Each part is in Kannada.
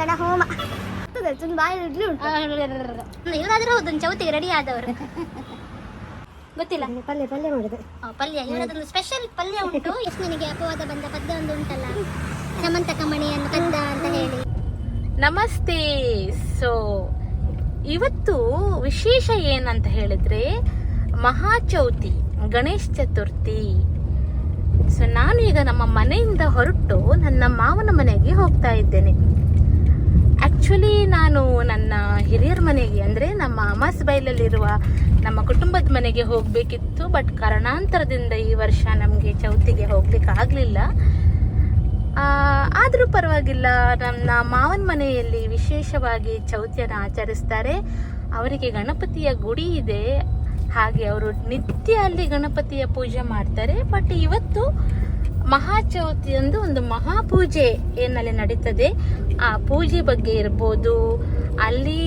ಗಣ ಹೋಮ. ಬಾಯಿ ಇಡ್ಲಿ ಉಂಟು. ಇವರಾದ್ರೂ ಹೌದು ಒಂದು ಚೌತಿಗೆ ರೆಡಿ ಆದವರು. ಗೊತ್ತಿಲ್ಲ? ಪಲ್ಯ ಪಲ್ಯ ಮಾಡಿದೆ. ಪಲ್ಯ ಇವರದೊಂದು ಸ್ಪೆಷಲ್ ಪಲ್ಯ ಉಂಟು. ಕೃಷ್ಣನಿಗೆ ಅಪವಾದ ಬಂದ ಪದ್ಯ ಒಂದು ಉಂಟಲ್ಲ. ಸಮಂತ ಕಮಣಿಯನ್ನು ಅಂತ ಹೇಳಿ. ನಮಸ್ತೆ. ಸೊ ಇವತ್ತು ವಿಶೇಷ ಏನಂತ ಹೇಳಿದ್ರೆ ಮಹಾಚೌತಿ ಗಣೇಶ ಚತುರ್ಥಿ. ಸೊ ನಾನು ಈಗ ನಮ್ಮ ಮನೆಯಿಂದ ಹೊರಟು ನನ್ನ ಮಾವನ ಮನೆಗೆ ಹೋಗ್ತಾ ಇದ್ದೇನೆ. ಆಕ್ಚುಲಿ ನಾನು ನನ್ನ ಹಿರಿಯರ ಮನೆಗೆ ಅಂದರೆ ನಮ್ಮ ಅಮಾಸ್ ಬೈಲಲ್ಲಿರುವ ನಮ್ಮ ಕುಟುಂಬದ ಮನೆಗೆ ಹೋಗಬೇಕಿತ್ತು ಬಟ್ ಕಾರಣಾಂತರದಿಂದ ಈ ವರ್ಷ ನಮಗೆ ಚೌತಿಗೆ ಹೋಗ್ಲಿಕ್ಕೆ ಆಗಲಿಲ್ಲ ಆದರೂ ಪರವಾಗಿಲ್ಲ, ನನ್ನ ಮಾವನ ಮನೆಯಲ್ಲಿ ವಿಶೇಷವಾಗಿ ಚೌತಿಯನ್ನು ಆಚರಿಸ್ತಾರೆ. ಅವರಿಗೆ ಗಣಪತಿಯ ಗುಡಿ ಇದೆ. ಹಾಗೆ ಅವರು ನಿತ್ಯ ಅಲ್ಲಿ ಗಣಪತಿಯ ಪೂಜೆ ಮಾಡ್ತಾರೆ. ಬಟ್ ಇವತ್ತು ಮಹಾಚೌತಿ ಅಂದು ಒಂದು ಮಹಾಪೂಜೆ ಏನಲ್ಲಿ ನಡೀತದೆ. ಆ ಪೂಜೆ ಬಗ್ಗೆ ಇರ್ಬೋದು, ಅಲ್ಲಿ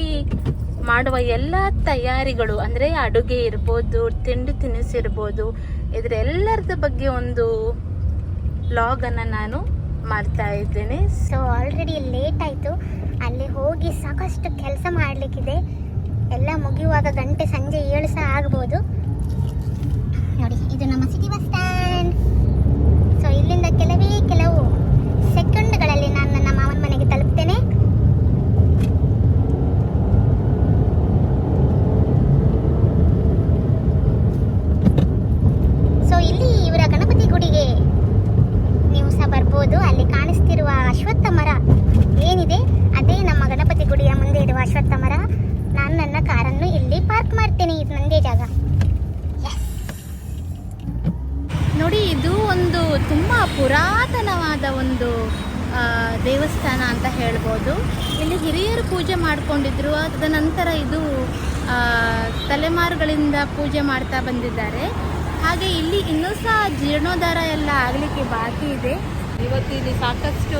ಮಾಡುವ ಎಲ್ಲ ತಯಾರಿಗಳು, ಅಂದರೆ ಅಡುಗೆ ಇರ್ಬೋದು, ತಿಂಡಿ ತಿನಿಸು ಇರ್ಬೋದು ಇದರೆಲ್ಲರದ ಬಗ್ಗೆ ಒಂದು ಲಾಗನ್ನು ನಾನು ಮಾಡ್ತಾ ಇದ್ದೇನೆ. ಸೊ ಆಲ್ರೆಡಿ ಲೇಟ್ ಆಯಿತು. ಅಲ್ಲಿ ಹೋಗಿ ಸಾಕಷ್ಟು ಕೆಲಸ ಮಾಡಲಿಕ್ಕಿದೆ. ಎಲ್ಲ ಮುಗಿಯುವಾಗ ಗಂಟೆ ಸಂಜೆ ಏಳು ಸಹ ಆಗ್ಬೋದು ನೋಡಿ ಇದು ನಮ್ಮ ಸಿಟಿ ಬಸ್ ಸ್ಟ್ಯಾಂಡ್ ಸೊ ಇಲ್ಲಿಂದ ಕೆಲವೇ ಕೆಲವು ಸೆಕೆಂಡ್ಗಳಲ್ಲಿ ನಾನು ನನ್ನ ಮಾವನ ಮನೆಗೆ ತಲುಪ್ತೇನೆ ಸೊ ಇಲ್ಲಿ ಇವರ ಗಣಪತಿ ಗುಡಿಗೆ ನೀವು ಸಹ ಬರ್ಬೋದು ಅಲ್ಲಿ ಕಾಣಿಸ್ತಿರುವ ಅಶ್ವತ್ಥ ಮರ ಏನಿದೆ ಅದೇ ನಮ್ಮ ಗಣಪತಿ ಗುಡಿಯ ಮುಂದೆ ಇರುವ ಅಶ್ವತ್ಥ ಮರ ನಾನು ನನ್ನ ಕಾರನ್ನು ಇಲ್ಲಿ ಪಾರ್ಕ್ ಮಾಡ್ತೇನೆ ಇದು ನಂದೇ ಜಾಗ ನೋಡಿ, ಇದು ಒಂದು ತುಂಬ ಪುರಾತನವಾದ ಒಂದು ದೇವಸ್ಥಾನ ಅಂತ ಹೇಳ್ಬೋದು. ಇಲ್ಲಿ ಹಿರಿಯರು ಪೂಜೆ ಮಾಡಿಕೊಂಡಿದ್ರು. ಅದರ ನಂತರ ಇದು ತಲೆಮಾರುಗಳಿಂದ ಪೂಜೆ ಮಾಡ್ತಾ ಬಂದಿದ್ದಾರೆ. ಹಾಗೆ ಇಲ್ಲಿ ಇನ್ನೂ ಸಹ ಜೀರ್ಣೋದ್ಧಾರ ಎಲ್ಲ ಆಗಲಿಕ್ಕೆ ಬಾಕಿ ಇದೆ. ಇವತ್ತು ಇಲ್ಲಿ ಸಾಕಷ್ಟು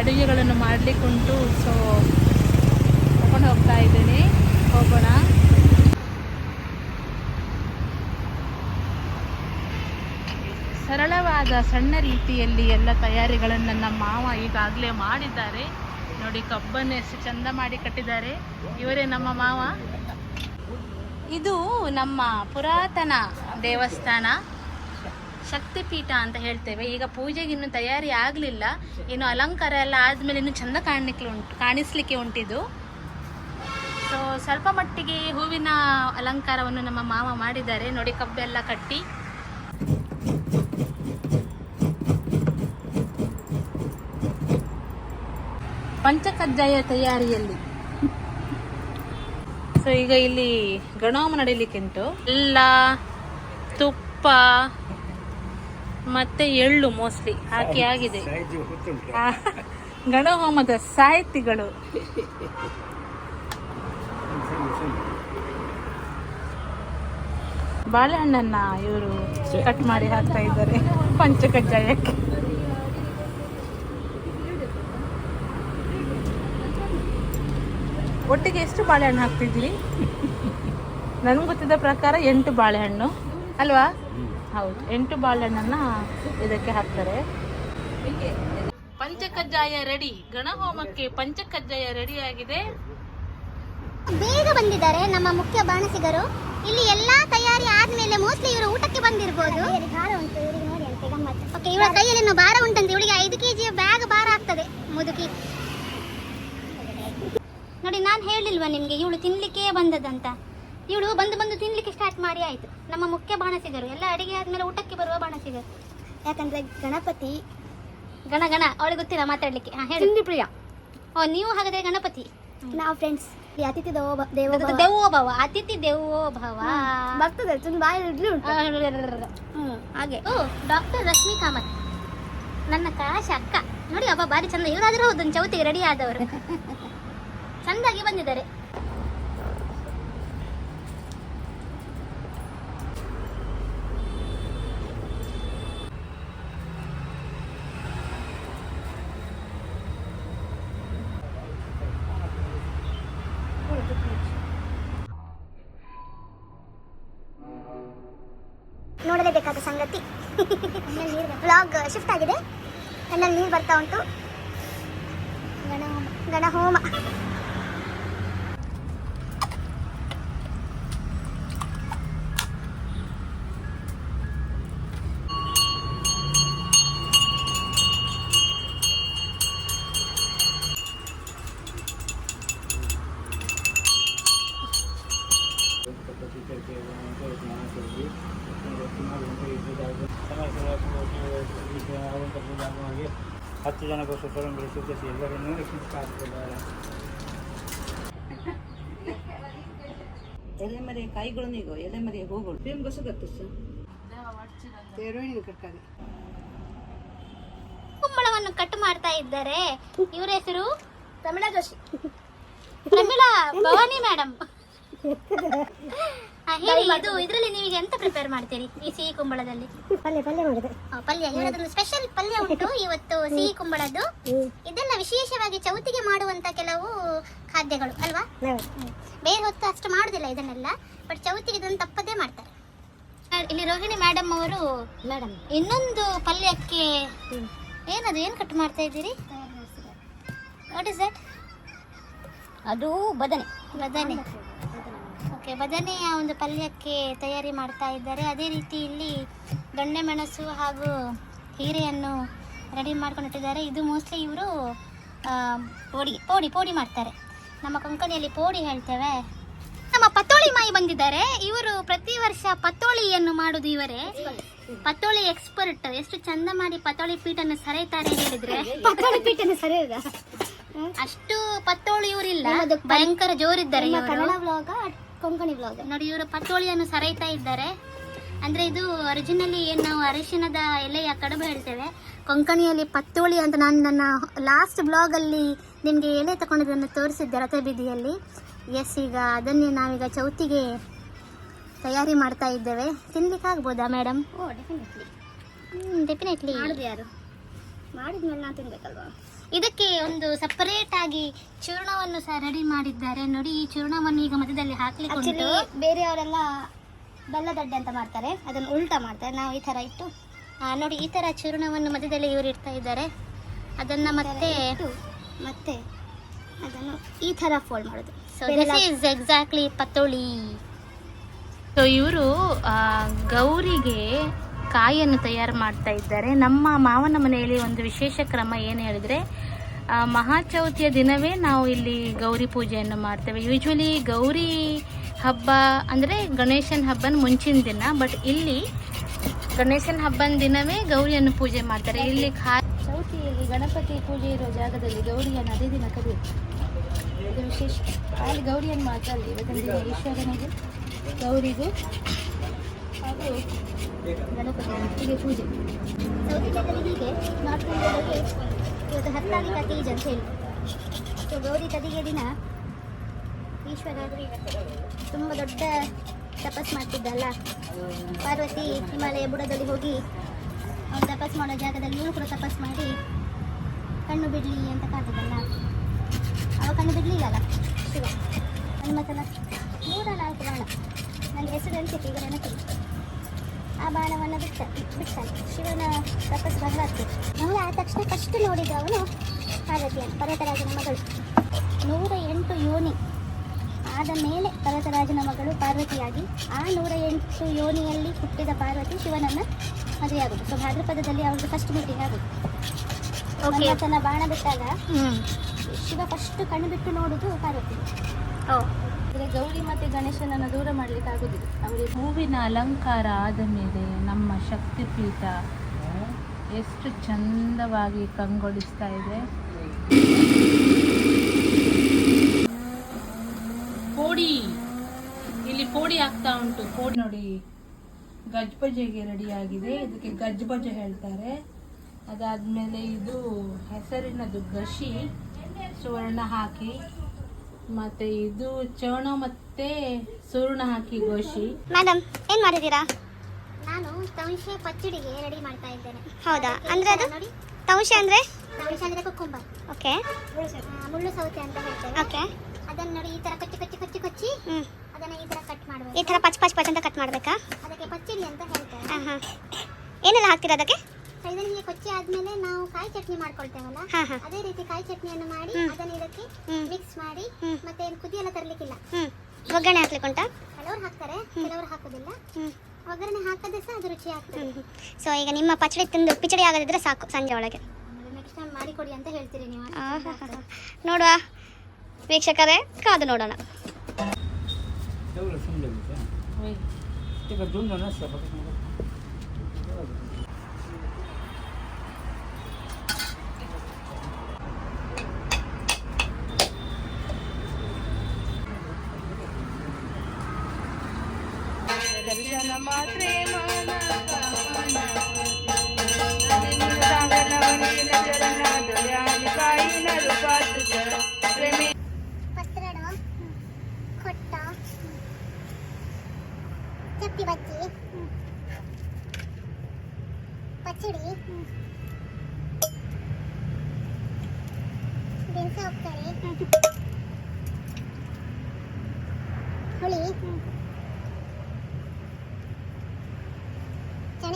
ಅಡುಗೆಗಳನ್ನು ಮಾಡಲಿಕ್ಕುಂಟು. ಸೊ ತಗೊಂಡು ಹೋಗ್ತಾ ಇದ್ದೇನೆ ಹೋಗೋಣ ಸರಳವಾದ ಸಣ್ಣ ರೀತಿಯಲ್ಲಿ ಎಲ್ಲ ತಯಾರಿಗಳನ್ನು ನಮ್ಮ ಮಾವ ಈಗಾಗಲೇ ಮಾಡಿದ್ದಾರೆ. ನೋಡಿ ಕಬ್ಬನ್ನು ಎಷ್ಟು ಚಂದ ಮಾಡಿ ಕಟ್ಟಿದ್ದಾರೆ. ಇವರೇ ನಮ್ಮ ಮಾವ. ಇದು ನಮ್ಮ ಪುರಾತನ ದೇವಸ್ಥಾನ. ಶಕ್ತಿಪೀಠ ಅಂತ ಹೇಳ್ತೇವೆ. ಈಗ ಪೂಜೆಗೆ ಇನ್ನು ತಯಾರಿ ಆಗಲಿಲ್ಲ. ಇನ್ನು ಅಲಂಕಾರ ಎಲ್ಲ ಆದಮೇಲೆ ಇನ್ನು ಚಂದ ಕಾಣಲಿಕ್ಕೆ ಉಂಟು, ಕಾಣಿಸ್ಲಿಕ್ಕೆ ಉಂಟಿದು. ಸೊ ಸ್ವಲ್ಪ ಮಟ್ಟಿಗೆ ಹೂವಿನ ಅಲಂಕಾರವನ್ನು ನಮ್ಮ ಮಾವ ಮಾಡಿದ್ದಾರೆ. ನೋಡಿ ಕಬ್ಬೆಲ್ಲ ಕಟ್ಟಿ. ಪಂಚಕಜ್ಜಾಯ ತಯಾರಿಯಲ್ಲಿ. ಸೊ ಈಗ ಇಲ್ಲಿ ಗಣೋಮ ನಡೀಲಿಕ್ಕೆ ಉಂಟು ಎಲ್ಲ ತುಪ್ಪ ಮತ್ತೆ ಎಳ್ಳು ಮೋಸ್ಟ್ಲಿ ಹಾಕಿ ಆಗಿದೆ. ಗಣಹೋಮದ ಸಾಹಿತಿಗಳು. ಬಾಳೆಹಣ್ಣನ್ನ ಇವರು ಕಟ್ ಮಾಡಿ ಹಾಕ್ತಾ ಇದ್ದಾರೆ ಪಂಚಕಜ್ಜಾಯಕ್ಕೆ ಒಟ್ಟಿಗೆ ಎಷ್ಟು ಬಾಳೆಹಣ್ಣು ಹಾಕ್ತಿದ್ವಿ ನನಗೆ ಗೊತ್ತಿದ್ದ ಪ್ರಕಾರ ಎಂಟು ಬಾಳೆಹಣ್ಣು. ಅಲ್ವಾ? ಹೌದು ಎಂಟು ಬಾಳೆಹಣ್ಣನ್ನ ಇದಕ್ಕೆ ಹಾಕ್ತಾರೆ. ಪಂಚಕಜ್ಜಾಯ ರೆಡಿ. ಗಣಹೋಮಕ್ಕೆ ಪಂಚಕಜ್ಜಾಯ ರೆಡಿ ಆಗಿದೆ ಬೇಗ ಬಂದಿದ್ದಾರೆ ನಮ್ಮ ಮುಖ್ಯ ಬಾಣಸಿಗರು. ಇಲ್ಲಿ ಎಲ್ಲಾ ತಯಾರಿ ಆದ್ಮೇಲೆ ಮೋಸ್ಟ್ಲಿ ಇವರು ಊಟಕ್ಕೆ ಬಂದಿರ್ಬೋದು. ಓಕೆ ಇವಳ ಕೈಯಲ್ಲಿ ಇನ್ನೂ ಭಾರ ಉಂಟಂತೆ. ಇವಳಿಗೆ ಐದು ಕೆಜಿ ಬ್ಯಾಗ್ ಭಾರ ಆಗ್ತದೆ ಮುದುಕಿ. ನೋಡಿ ನಾನು ಹೇಳಿಲ್ವಾ ನಿಮ್ಗೆ ಇವಳು ತಿನ್ಲಿಕ್ಕೆ ಬಂದದಂತ. ಇವಳು ಬಂದು ಬಂದು ತಿನ್ಲಿಕ್ಕೆ ಸ್ಟಾರ್ಟ್ ಮಾಡಿ ಆಯ್ತು. ನಮ್ಮ ಮುಖ್ಯ ಬಾಣಸಿಗರು ಎಲ್ಲ ಅಡಿಗೆ ಆದ್ಮೇಲೆ ಊಟಕ್ಕೆ ಬರುವ ಬಾಣಸಿಗರು. ಯಾಕಂದ್ರೆ ಗಣಪತಿ ಗಣ ಗಣ ಅವಳಿಗೆ ಗೊತ್ತಿಲ್ಲ ಮಾತಾಡ್ಲಿಕ್ಕೆ. ಹಾ ಹೇಳಿ. ಪ್ರಿಯಾ. ಓ ನೀವು ಹಾಗಾದ್ರೆ ಗಣಪತಿ. ನಾವು ಫ್ರೆಂಡ್ಸ್ ಅತಿಥಿ ದೇವೋ ದೇವೋ ದೇವೋ ಭವ ಅತಿಥಿ ದೇವೋ ಭವ. ಬರ್ತದೆ ಚಂದ ಬಾಯಿ ಇಡ್ಲಿ ಉಂಟು ಹ್ಮ್, ಹಾಗೆ. ಓ ಡಾಕ್ಟರ್ ರಶ್ಮಿ ಕಾಮತ್. ನನ್ನ ಕಾಶ ಅಕ್ಕ. ನೋಡಿ ಅಬ್ಬ ಬಾರಿ ಚಂದ. ಇವರಾದ್ರೂ ಹೌದು ಒಂದು ಚೌತಿಗೆ ರೆಡಿ ಆದವರು. ಚಂದಾಗಿ ಬಂದಿದ್ದಾರೆ. ನೋಡಲೇಬೇಕಾದ ಸಂಗತಿ. ಬ್ಲಾಗ್ ಶಿಫ್ಟ್ ಆಗಿದೆ. ಕಣ್ಣಲ್ಲಿ ನೀರು ಬರ್ತಾ ಉಂಟು. ಗಣಹೋಮ ಗಣಹೋಮ ಹತ್ತು ನೋಡಿ ಸ್ವಯಂ ಎಲೆ ಎಲ್ಲರನ್ನೂ ಕಾಯಿಗಳು ಎಲೆಮರೆ ಎಲೆ ಎಲೆಮರೆ ಹೂಗಳು. ಪ್ರೇಮ್ ಗೊಸಗತ್ತು ಸರ್ ಕುಂಬಳವನ್ನು ಕಟ್ ಮಾಡ್ತಾ ಇದ್ದಾರೆ. ಇವರ ಹೆಸರು ಪ್ರಮಿಳಾ ಜೋಶಿ. ಪ್ರಮಿಳಾ ಭವಾನಿ ಮೇಡಮ್ ಹೇಳಿ ಇದು ಇದರಲ್ಲಿ ನೀವು ಎಂತ ಪ್ರಿಪೇರ್ ಮಾಡ್ತೀರಿ ಈ ಸಿಹಿ ಕುಂಬಳದಲ್ಲಿ? ಪಲ್ಯ ಪಲ್ಯ ಮಾಡಿದೆ. ಪಲ್ಯ ಹೇಳೋದ್ರಲ್ಲಿ ಸ್ಪೆಷಲ್ ಪಲ್ಯ ಉಂಟು? ಇವತ್ತು ಸಿಹಿ ಕುಂಬಳದ್ದು. ಇದೆಲ್ಲ ವಿಶೇಷವಾಗಿ ಚೌತಿಗೆ ಮಾಡುವಂತ ಕೆಲವು ಖಾದ್ಯಗಳು ಅಲ್ವಾ. ಬೇರೆ ಹೊತ್ತು ಅಷ್ಟು ಮಾಡುದಿಲ್ಲ ಇದನ್ನೆಲ್ಲ ಬಟ್ ಚೌತಿಗೆ ಇದನ್ನು ತಪ್ಪದೇ ಮಾಡ್ತಾರೆ. ಇಲ್ಲಿ ರೋಹಿಣಿ ಮೇಡಮ್ ಅವರು ಮೇಡಮ್ ಇನ್ನೊಂದು ಪಲ್ಯಕ್ಕೆ ಏನದು ಏನು ಕಟ್ ಮಾಡ್ತಾ ಇದ್ದೀರಿ? ವಾಟ್ ಇಸ್ ದಟ್ ಅದು ಬದನೆ. ಬದನೆ. ಓಕೆ ಬದನೆಯ ಒಂದು ಪಲ್ಯಕ್ಕೆ ತಯಾರಿ ಮಾಡ್ತಾ ಇದ್ದಾರೆ. ಅದೇ ರೀತಿ ಇಲ್ಲಿ ದೊಣ್ಣೆ ಮೆಣಸು ಹಾಗೂ ಹೀರೆಯನ್ನು ರೆಡಿ ಮಾಡ್ಕೊಂಡಿಟ್ಟಿದ್ದಾರೆ. ಇದು ಮೋಸ್ಟ್ಲಿ ಇವರು ಪೋಡಿ ಪೋಡಿ ಪೋಡಿ ಮಾಡ್ತಾರೆ. ನಮ್ಮ ಕೊಂಕಣಿಯಲ್ಲಿ ಪೋಡಿ ಹೇಳ್ತೇವೆ. ನಮ್ಮ ಪತ್ತೋಳಿ ಮಾಯಿ ಬಂದಿದ್ದಾರೆ. ಇವರು ಪ್ರತಿ ವರ್ಷ ಪತ್ತೋಳಿಯನ್ನು ಮಾಡುದು ಇವರೇ. ಪತ್ತೋಳಿ ಎಕ್ಸ್ಪರ್ಟ್ ಎಷ್ಟು ಚಂದ ಮಾಡಿ ಪತ್ತೋಳಿ ಪೀಠನ್ನು ಸರಿತಾರೆ ಹೇಳಿದ್ರೆ. ಪತ್ತೋಳಿ ಪೀಠನ ಸರಿ ಅಷ್ಟು ಪತ್ತೋಳಿ ಇವರಿಲ್ಲ. ಭಯಂಕರ ಜೋರಿದ್ದಾರೆ ಕನ್ನಡ ಬ್ಲಾಗ ಕೊಂಕಣಿ ಬ್ಲಾಗ್ ನೋಡಿ ಇವರು ಪತ್ತೋಳಿಯನ್ನು ಸರೈತಾ ಇದ್ದಾರೆ. ಅಂದ್ರೆ ಇದು ಒರಿಜಿನಲಿ ಏನು ನಾವು ಅರಿಶಿಣದ ಎಲೆಯ ಕಡುಬು ಹೇಳ್ತೇವೆ. ಕೊಂಕಣಿಯಲ್ಲಿ ಪತ್ತೋಳಿ ಅಂತ ನಾನು ನನ್ನ ಲಾಸ್ಟ್ ಬ್ಲಾಗಲ್ಲಿ ನಿಮಗೆ ಎಲೆ ತಗೊಂಡಿದ್ದನ್ನು ತೋರಿಸಿದ್ದೆ ರಥಬೀದಿಯಲ್ಲಿ ಎಸ್ ಈಗ ಅದನ್ನೇ ನಾವೀಗ ಚೌತಿಗೆ ತಯಾರಿ ಮಾಡ್ತಾ ಇದ್ದೇವೆ. ತಿನ್ಲಿಕ್ಕೆ ಆಗ್ಬೋದಾ ಮೇಡಮ್ ಓ ಡೆಫಿನೆಟ್ಲಿ ಡೆಫಿನೆಟ್ಲಿ ಮಾಡುದು ಯಾರು? ಮಾಡಿದ್ಮೇಲೆ ನಾನು ತಿನ್ಬೇಕಲ್ವಾ? ಇದಕ್ಕೆ ಒಂದು ಸಪರೇಟ್ ಆಗಿ ಚೂರ್ಣವನ್ನು ಸಹ ರೆಡಿ ಮಾಡಿದ್ದಾರೆ. ನೋಡಿ ಈ ಚೂರ್ಣವನ್ನು ಈಗ ಮಧ್ಯದಲ್ಲಿ ಹಾಕ್ಲಿಕ್ಕೆ ಆಕ್ಚುಲಿ. ಬೇರೆಯವರೆಲ್ಲ ಬೆಲ್ಲದಡ್ಡೆ ಅಂತ ಮಾಡ್ತಾರೆ. ಅದನ್ನು ಉಲ್ಟಾ ಮಾಡ್ತಾರೆ. ನಾವು ಈ ಥರ ಇಟ್ಟು ಆ, ನೋಡಿ ಈ ಥರ ಚೂರ್ಣವನ್ನು ಮಧ್ಯದಲ್ಲಿ ಇವರು ಇಡ್ತಾ ಇದ್ದಾರೆ. ಅದನ್ನ ಮತ್ತೆ ಇಟ್ಟು ಮತ್ತೆ ಅದನ್ನು ಈ ಥರ ಫೋಲ್ಡ್ ಮಾಡೋದು. ಸೊ ದಿಸ್ ಈಸ್ ಎಕ್ಸಾಕ್ಟ್ಲಿ ಪತ್ತೋಳಿ ಸೊ ಇವರು ಗೌರಿಗೆ ಕಾಯನ್ನು ತಯಾರು ಮಾಡ್ತಾ ಇದ್ದಾರೆ. ನಮ್ಮ ಮಾವನ ಮನೆಯಲ್ಲಿ ಒಂದು ವಿಶೇಷ ಕ್ರಮ ಏನು ಹೇಳಿದ್ರೆ ಮಹಾಚೌತಿಯ ದಿನವೇ ನಾವು ಇಲ್ಲಿ ಗೌರಿ ಪೂಜೆಯನ್ನು ಮಾಡ್ತೇವೆ. ಯೂಶ್ವಲಿ ಗೌರಿ ಹಬ್ಬ ಅಂದರೆ ಗಣೇಶನ ಹಬ್ಬನ ಮುಂಚಿನ ದಿನ ಬಟ್ ಇಲ್ಲಿ ಗಣೇಶನ ಹಬ್ಬನ ದಿನವೇ ಗೌರಿಯನ್ನು ಪೂಜೆ ಮಾಡ್ತಾರೆ. ಇಲ್ಲಿ ಚೌತಿಯಲ್ಲಿ ಗಣಪತಿ ಪೂಜೆ ಇರೋ ಜಾಗದಲ್ಲಿ ಗೌರಿಯನ್ನು ಅದೇ ದಿನ ಕರೆಯುತ್ತೆ ವಿಶೇಷ. ಅಲ್ಲಿ ಗೌರಿಯನ್ನು ಮಾತ್ರ ಅಲ್ಲಿ ಈಶ್ವರನಿಗೆ, ಗೌರಿಗೂ ಹಾಗೂ ಗಣಪತಿಗೆ ಪೂಜೆ ಸೌತೆಕಾಯಲ್ಲಿ ಹೀಗೆ ನಾರ್ತ್ ಇಂಡಿಯಾದಲ್ಲಿ ಇವತ್ತು ಹತ್ತಾಲಿಕ ತೀಜ್ ಅಂತ ಹೇಳಿ ಸೊ ಗೌರಿ ತದಿಗೆ ದಿನ ಈಶ್ವರ ತುಂಬ ದೊಡ್ಡ ತಪಸ್ ಮಾಡ್ತಿದ್ದಲ್ಲ ಪಾರ್ವತಿ ಹಿಮಾಲಯ ಬುಡದಲ್ಲಿ ಹೋಗಿ ಅವ್ರು ತಪಸ್ ಮಾಡೋ ಜಾಗದಲ್ಲಿ ಕೂಡ ತಪಸ್ ಮಾಡಿ ಕಣ್ಣು ಬಿಡಲಿ ಅಂತ ಕಾತಿದ್ದಲ್ಲ ಅವ ಕಣ್ಣು ಬಿಡಲಿಲ್ಲಲ್ಲ ಶಿವ ಹನುಮತನ ಮೂರ ನಾಲ್ಕು ನನಗೆ ಹೆಸರು ಈಗ ನೆನಪಿಲ್ಲ ಆ ಬಾಣವನ್ನು ಬಿಟ್ಟ ಬಿಡ್ತಾನೆ ಶಿವನ ತಪಸ್ ಬಹಳ ಆಗ್ತದೆ ಆದ ಆ ತಕ್ಷಣ ಫಸ್ಟ್ ನೋಡಿದ ಅವನು ಪಾರ್ವತಿಯನ್ನು ಪರ್ವತರಾಜನ ಮಗಳು. ನೂರ ಎಂಟು ಯೋನಿ. ಆದ ಮೇಲೆ ಪರ್ವತರಾಜನ ಮಗಳು ಪಾರ್ವತಿಯಾಗಿ ಆ ನೂರ ಎಂಟು ಯೋನಿಯಲ್ಲಿ ಹುಟ್ಟಿದ ಪಾರ್ವತಿ ಶಿವನನ್ನು ಮದುವೆಯಾಗುದು ಸೊ ಭಾದ್ರಪದದಲ್ಲಿ ಅವ್ರದ್ದು ಫಸ್ಟ್ ಮೀಟಿಂಗ್ ಆಗುದು ತನ್ನ ಬಾಣ ಬಿಟ್ಟಾಗ ಶಿವ ಫಸ್ಟ್ ಕಣ್ಣು ಬಿಟ್ಟು ನೋಡುದು ಪಾರ್ವತಿ. ಅಂದರೆ ಗೌರಿ ಮತ್ತು ಗಣೇಶನನ್ನು ದೂರ ಮಾಡಲಿಕ್ಕೆ ಆಗೋದಿಲ್ಲ. ಅವರಿಗೆ ಹೂವಿನ ಅಲಂಕಾರ ಆದ ಮೇಲೆ ನಮ್ಮ ಶಕ್ತಿಪೀಠ ಎಷ್ಟು ಚಂದವಾಗಿ ಕಂಗೊಳಿಸ್ತಾ ಇದೆ. ಪೋಡಿ ಇಲ್ಲಿ ಪೋಡಿ ಆಗ್ತಾ ಉಂಟು. ಪೋಡಿ ನೋಡಿ. ಗಜ್ಬಜೆಗೆ ರೆಡಿ ಆಗಿದೆ ಇದಕ್ಕೆ ಗಜ್ಬಜ ಹೇಳ್ತಾರೆ. ಅದಾದ್ಮೇಲೆ ಇದು ಹೆಸರಿನದು ಗಶಿ ಸುವರ್ಣ ಹಾಕಿ. ಮತ್ತೆ ಇದು ಚರ್ಣ ಮತ್ತೆ ಸುವರ್ಣ ಹಾಕಿ ಗೋಶಿ ಮೇಡಮ್ ಏನು ಮಾಡಿದೀರಾ ನಾನು ತವಶೆ ಪಚ್ಚಡಿಗೆ ರೆಡಿ ಮಾಡ್ತಾ ಇದ್ದೇನೆ. ಹೌದಾ? ಅಂದ್ರೆ ಅದು? ನೋಡಿ. ತವಶೆ ಅಂದ್ರೆ? ತವಶೆ ಅಂದ್ರೆ ಕುಕ್ಕುಂಬರ್. ಓಕೆ. ಮುಳ್ಳು ಸೌತೆ ಅಂತ ಹೇಳ್ತೇವೆ. ಓಕೆ. ಅದನ್ನ ನೋಡಿ ಈ ತರ ಕಚ್ಚಿ ಕಚ್ಚಿ ಕಚ್ಚಿ ಕಚ್ಚಿ ಅದನ್ನ ಈ ತರ ಕಟ್ ಮಾಡಬೇಕು. ಈ ತರ ಪಚ್ ಪಚ್ ಪಚ್ ಅಂತ ಕಟ್ ಮಾಡಬೇಕಾ? ಅದಕ್ಕೆ ಪಚ್ಚಡಿ ಅಂತ ಹೇಳ್ತಾರೆ ಹಾಂ ಹಾಂ ಏನೆಲ್ಲ ಹಾಕ್ತೀರಾ ಅದಕ್ಕೆ? ಹೀಗೆ ಕೊಚ್ಚಿ ಆದ್ಮೇಲೆ ನಾವು ಕಾಯಿ ಚಟ್ನಿ ಮಾಡ್ಕೊಳ್ತೇವಲ್ಲ? ಹಾ ಹಾ. ಅದೇ ರೀತಿ ಕಾಯಿ ಚಟ್ನಿಯನ್ನು ಮಾಡಿ. ಅದನ್ನ ಇದಕ್ಕೆ ಮಿಕ್ಸ್ ಮಾಡಿ. ಮತ್ತೆ ಏನು ಕುದಿ ಎಲ್ಲ ತರ್ಲಿಕ್ಕಿಲ್ಲ ಒಗ್ಗರಣೆ ಹಾಕ್ಲಿಕ್ಕೆ ಉಂಟಾ? ಕೆಲವರು ಹಾಕ್ತಾರೆ ಕೆಲವರು ಹಾಕೋದಿಲ್ಲ. ಒಗ್ಗರಣೆ ಹಾಕದೆ ಸಹ ಅದು ರುಚಿ ಆಗ್ತದೆ. ಸೊ ಈಗ ನಿಮ್ಮ ಪಚಡಿ ತಿಂದು ಪಿಚಡಿ ಆಗದಿದ್ರೆ ಸಾಕು ಸಂಜೆ ಒಳಗೆ. ನೆಕ್ಸ್ಟ್ ಟೈಮ್ ಮಾಡಿಕೊಡಿ ಅಂತ ಹೇಳ್ತೀರಿ ನೀವು. ನೋಡುವ. ವೀಕ್ಷಕರೇ ಕಾದು ನೋಡೋಣ. దర్శనమా ప్రేమ చెప్పి వచ్చి పచ్చడి దినుసు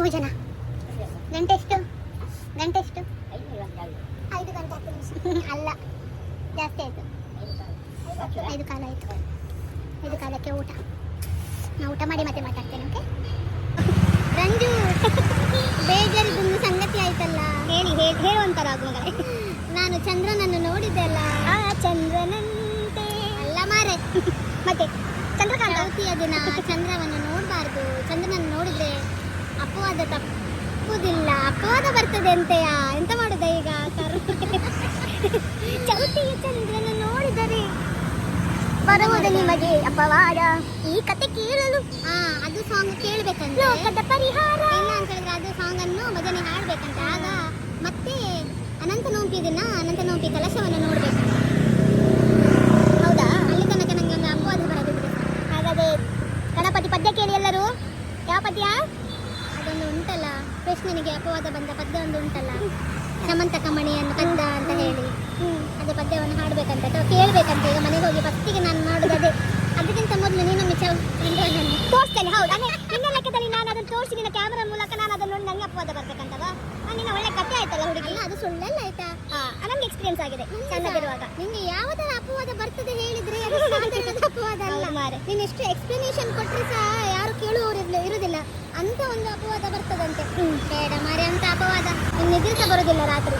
ಭೋಜನ ಗಂಟೆ ಎಷ್ಟು ಗಂಟೆ ಎಷ್ಟು ಐದು ಗಂಟೆ ಅಲ್ಲ ಜಾಸ್ತಿ ಆಯಿತು. ಐದು ಕಾಲ ಆಯಿತು. ಐದು ಕಾಲಕ್ಕೆ ಊಟ. ನಾ ಊಟ ಮಾಡಿ ಮತ್ತೆ ಮಾತಾಡ್ತೇನೆ ಓಕೆ ರಂಜು ಬೇಜಾರಿದೊಂದು ಸಂಗತಿ ಆಯ್ತಲ್ಲ? ಹೇಳಿ ಹೇಳಿ ಹೇಳುವಂತಾರ ಆಗುವಾಗ ನಾನು ಚಂದ್ರನನ್ನು ನೋಡಿದ್ದೆ ಅಲ್ಲ? ಆ ಚಂದ್ರನಂತೆ. ಅಲ್ಲ ಮಾರೆ. ಮತ್ತೆ ಚಂದ್ರಕಾಂತ? ದಿನ ಚಂದ್ರವನ್ನು ನೋಡಬಾರ್ದು. ಚಂದ್ರನನ್ನು ಅಪವಾದ ತಪ್ಪುದಿಲ್ಲ. ಅಪವಾದ ಬರ್ತದೆ ಅಂತೆಯಾ? ಎಂತ ಮಾಡುದ ಈಗ ಚೌತಿ ಚೌತಿಯ ಚಂದ್ರನ ನೋಡಿದರೆ ಬರುವುದು ನಿಮಗೆ ಅಪವಾದ. ಈ ಕತೆ ಕೇಳಲು ಹಾ ಅದು ಸಾಂಗ್ ಕೇಳಬೇಕಂತ ಲೋಕದ ಪರಿಹಾರ. ಇಲ್ಲ ಅಂತ ಹೇಳಿದ್ರೆ ಅದು ಸಾಂಗ್ ಅನ್ನು ಭಜನೆ ಹಾಡ್ಬೇಕಂತ. ಆಗ ಮತ್ತೆ ಅನಂತ ನೋಂಪಿ ದಿನ ಅನಂತ ನೋಂಪಿ ಕಲಶವನ್ನು ನೋಡ್ಬೇಕು. ಹೌದಾ? ಅಲ್ಲಿ ತನಕ ನಂಗೆ ಒಂದು ಅಪವಾದ ಬರದಿದ್ರೆ ಹಾಗಾದ್ರೆ ಗಣಪತಿ ಪದ್ಯ ಕೇಳಿ ಎಲ್ಲರೂ? ಯಾವ ಪದ್ಯ? ಅದೊಂದು ಉಂಟಲ್ಲ? ಕೃಷ್ಣನಿಗೆ ಅಪವಾದ ಬಂದ ಪದ್ಯ ಒಂದು ಉಂಟಲ್ಲ? ಸಮಂತಕ ಮಣಿಯನ್ನು ಕದ್ದ ಅಂತ ಹೇಳಿ. ಅದೇ ಪದ್ಯವನ್ನು ಹಾಡಬೇಕಂತ. ಅಥವಾ ಕೇಳಬೇಕಂತ ಈಗ ಮನೆಗೆ ಹೋಗಿ ಫಸ್ಟಿಗೆ ನಾನು ಮಾಡೋದು ಅದೇ. ಅದಕ್ಕಿಂತ ಮೊದಲು ನೀನೊಮ್ಮೆ ಚೌ ತೋರಿಸ್ತೇನೆ. ಹೌದು. ಅಂದ್ರೆ ನಿನ್ನ ಲೆಕ್ಕದಲ್ಲಿ ನಾನು ಅದನ್ನು ತೋರಿಸಿ ನಿನ್ನ ಕ್ಯಾಮರಾ ಮೂಲಕ ನಾನು ಅದನ್ನು ನೋಡಿ ನನಗೆ ಅಪವಾದ ಬರ್ಬೇಕಂತವಾ? ನಿನ್ನ ಒಳ್ಳೆ ಕತೆ ಆಯ್ತಲ್ಲ ಹುಡುಗಿ? ಅಲ್ಲ ಅದು ಸುಳ್ಳಲ್ಲ ಆಯ್ತಾ? ಹಾ ನಮ್ಗೆ ಎಕ್ಸ್ಪೀರಿಯನ್ಸ್ ಆಗಿದೆ. ಸಣ್ಣದಿರುವಾಗ ನಿಂಗೆ ಯಾವ ಅಪವಾದ ಬರ್ತದೆ ಹೇಳಿದ್ರೆ ಅಪವಾದ ಅಲ್ಲ. ಮಾರೆ. ನೀನು ಎಷ್ಟು ಎಕ್ಸ್ಪ್ಲನೇಷನ್ ಕೊಟ್ಟರೆ ಸಹ ಯಾರು ಕೇಳುವವರು ಇರುದಿಲ್ಲ. ಅಂತ ಒಂದು ಅಪವಾದ ಬರ್ತದಂತೆ. ಬೇಡ ಮಾರಿ ಅಂತ ಅಪವಾದ. ನಿದ್ರಿಸ ಬರೋದಿಲ್ಲ ರಾತ್ರಿ.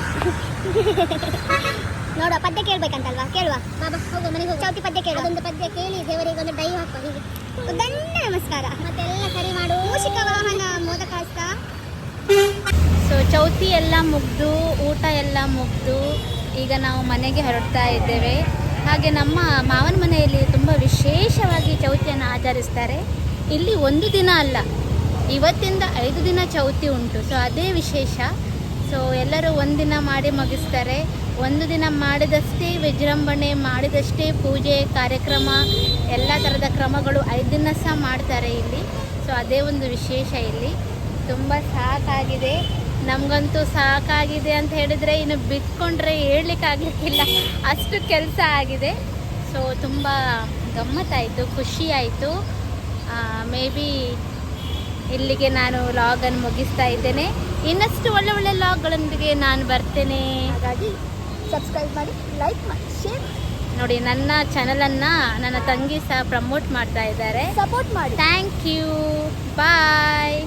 ನೋಡುವ ಪದ್ಯ ಕೇಳ್ಬೇಕಂತಲ್ವಾ? ಕೇಳುವ. ಬಾಬಾ ಹೋಗುವ ಮನೆಗೆ ಹೋಗಿ ಚೌತಿ ಪದ್ಯ ಕೇಳುವ. ಒಂದು ಪದ್ಯ ಕೇಳಿ ದೇವರಿಗೆ ಒಂದು ಡೈ ಹಾಕುವ ಹೀಗೆ. ದಂಡ ನಮಸ್ಕಾರ. ಮತ್ತೆಲ್ಲ ಸರಿ ಮಾಡು. ಮೂಷಿಕ ವಾಹನ ಮೋದಕ ಸೊ ಚೌತಿ ಎಲ್ಲ ಮುಗ್ದು ಊಟ ಎಲ್ಲ ಮುಗ್ದು ಈಗ ನಾವು ಮನೆಗೆ ಹೊರಡ್ತಾ ಇದ್ದೇವೆ. ಹಾಗೆ ನಮ್ಮ ಮಾವನ ಮನೆಯಲ್ಲಿ ತುಂಬ ವಿಶೇಷವಾಗಿ ಚೌತಿಯನ್ನು ಆಚರಿಸ್ತಾರೆ. ಇಲ್ಲಿ ಒಂದು ದಿನ ಅಲ್ಲ ಇವತ್ತಿಂದ ಐದು ದಿನ ಚೌತಿ ಉಂಟು ಸೊ ಅದೇ ವಿಶೇಷ. ಸೊ ಎಲ್ಲರೂ ಒಂದಿನ ಮಾಡಿ ಮುಗಿಸ್ತಾರೆ. ಒಂದು ದಿನ ಮಾಡಿದಷ್ಟೇ ವಿಜೃಂಭಣೆ, ಮಾಡಿದಷ್ಟೇ ಪೂಜೆ, ಕಾರ್ಯಕ್ರಮ, ಎಲ್ಲ ಥರದ ಕ್ರಮಗಳು ಐದು ದಿನ ಸಹ ಮಾಡ್ತಾರೆ ಇಲ್ಲಿ. ಸೊ ಅದೇ ಒಂದು ವಿಶೇಷ ಇಲ್ಲಿ. ತುಂಬ ಸಾಕಾಗಿದೆ. ನಮಗಂತೂ ಸಾಕಾಗಿದೆ ಅಂತ ಹೇಳಿದರೆ ಇನ್ನು ಬಿಟ್ಕೊಂಡ್ರೆ ಹೇಳಲಿಕ್ಕಾಗಲಿಕ್ಕಿಲ್ಲ ಅಷ್ಟು ಕೆಲಸ ಆಗಿದೆ. ಸೊ ತುಂಬ ಗಮ್ಮತ್ತಾಯಿತು, ಖುಷಿಯಾಯಿತು. ಮೇ ಬಿ ಇಲ್ಲಿಗೆ ನಾನು ಲಾಗನ್ನು ಮುಗಿಸ್ತಾ ಇದ್ದೇನೆ. ಇನ್ನಷ್ಟು ಒಳ್ಳೆ ಒಳ್ಳೆ ಲಾಗ್ಗಳೊಂದಿಗೆ ನಾನು ಬರ್ತೇನೆ. ಹಾಗಾಗಿ ಸಬ್ಸ್ಕ್ರೈಬ್ ಮಾಡಿ ಲೈಕ್ ಮಾಡಿ ಶೇರ್ ನೋಡಿ ನನ್ನ ಚಾನಲನ್ನು ನನ್ನ ತಂಗಿ ಸಹ ಪ್ರಮೋಟ್ ಮಾಡ್ತಾ ಇದ್ದಾರೆ. ಸಪೋರ್ಟ್ ಮಾಡಿ. Thank you bye